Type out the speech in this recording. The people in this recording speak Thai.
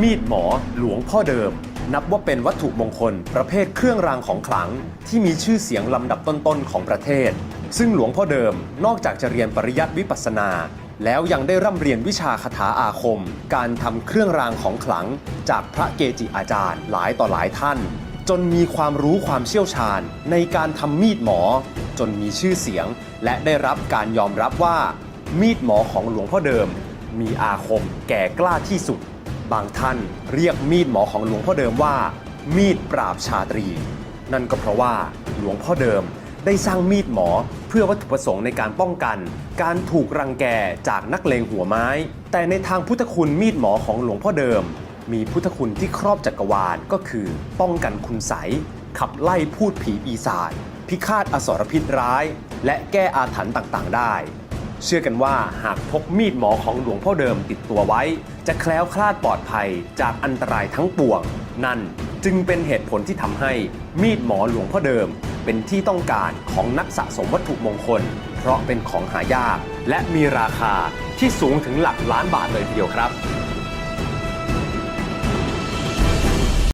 มีดหมอหลวงพ่อเดิม นับว่าเป็นวัตถุมงคล ประเภทเครื่องรางของขลัง ที่มีชื่อเสียงลำดับต้นๆของประเทศ ซึ่งหลวงพ่อเดิมนอกจากจะเรียนปริยัติวิปัสสนา แล้วยังได้ร่ำเรียนวิชาคาถาอาคม การทำเครื่องรางของขลัง จากพระเกจิอาจารย์หลายต่อหลายท่าน จนมีความรู้ความเชี่ยวชาญ ในการทำมีดหมอ จนมีชื่อเสียง และได้รับการยอมรับว่า มีดหมอของหลวงพ่อเดิม มีอาคมแก่กล้าที่สุด บางท่านเรียกมีดหมอของหลวงพ่อเดิมว่า มีดปราบชาตรี นั่นก็เพราะว่าหลวงพ่อเดิมได้สร้างมีดหมอเพื่อวัตถุประสงค์ในการป้องกัน การถูกรังแกจากนักเลงหัวไม้ แต่ในทางพุทธคุณมีดหมอของหลวงพ่อเดิม มีพุทธคุณที่ครอบจักรวาลก็คือ ป้องกันคุณใสขับไล่พูดผีปีศาจพิฆาตอสรพิษร้าย และแก้อาถรรพ์ต่างๆ ได้ เชื่อกันว่าหากพกมีดหมอของหลวงพ่อเดิมติดตัวไว้ จะแคล้วคลาดปลอดภัยจากอันตรายทั้งปวง นั่นจึงเป็นเหตุผลที่ทำให้มีดหมอหลวงพ่อเดิม เป็นที่ต้องการของนักสะสมวัตถุมงคล เพราะเป็นของหายาก และมีราคาที่สูงถึงหลักล้านบาทเลยทีเดียวครับ